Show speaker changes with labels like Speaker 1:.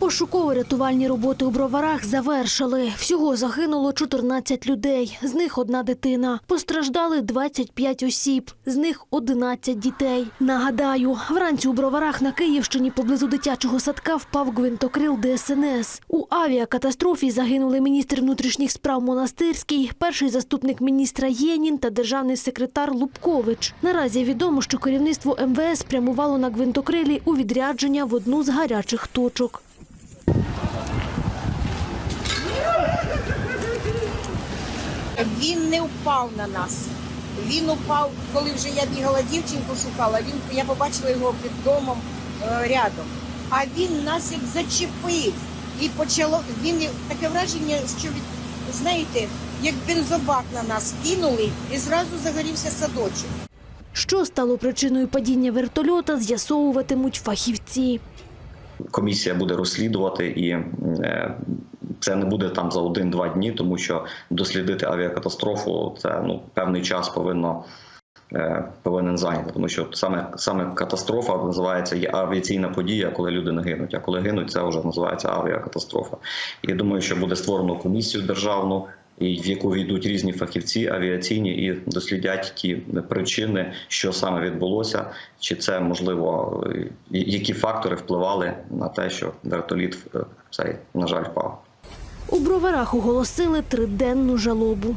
Speaker 1: Пошуково-рятувальні роботи у броварах завершили. Всього загинуло 14 людей, з них одна дитина. Постраждали 25 осіб, з них 11 дітей. Нагадаю, вранці у броварах на Київщині поблизу дитячого садка впав гвинтокрил ДСНС. У авіакатастрофі загинули міністр внутрішніх справ Монастирський, перший заступник міністра Єнін та державний секретар Лубкович. Наразі відомо, що керівництво МВС прямувало на гвинтокрилі у відрядження в одну з гарячих точок.
Speaker 2: Він не впав на нас. Він упав, коли вже я бігала дівчинку шукала. Він я побачила його під домом е, рядом. А він нас як зачепив. І почало він таке враження, що від знаєте, як бензобак на нас кинули, і зразу загорівся садочок.
Speaker 1: Що стало причиною падіння вертольота, з'ясовуватимуть фахівці.
Speaker 3: комісія буде розслідувати, і е, це не буде там за один-два дні, тому що дослідити авіакатастрофу це ну певний час повинно. е, Повинен зайняти, тому що саме саме катастрофа називається є авіаційна подія, коли люди не гинуть. А коли гинуть, це вже називається авіакатастрофа. І думаю, що буде створено комісію державну, в яку війдуть різні фахівці авіаційні і дослідять ті причини, що саме відбулося, чи це можливо, які фактори впливали на те, що вертоліт е, цей на жаль впав.
Speaker 1: У броварах оголосили триденну жалобу.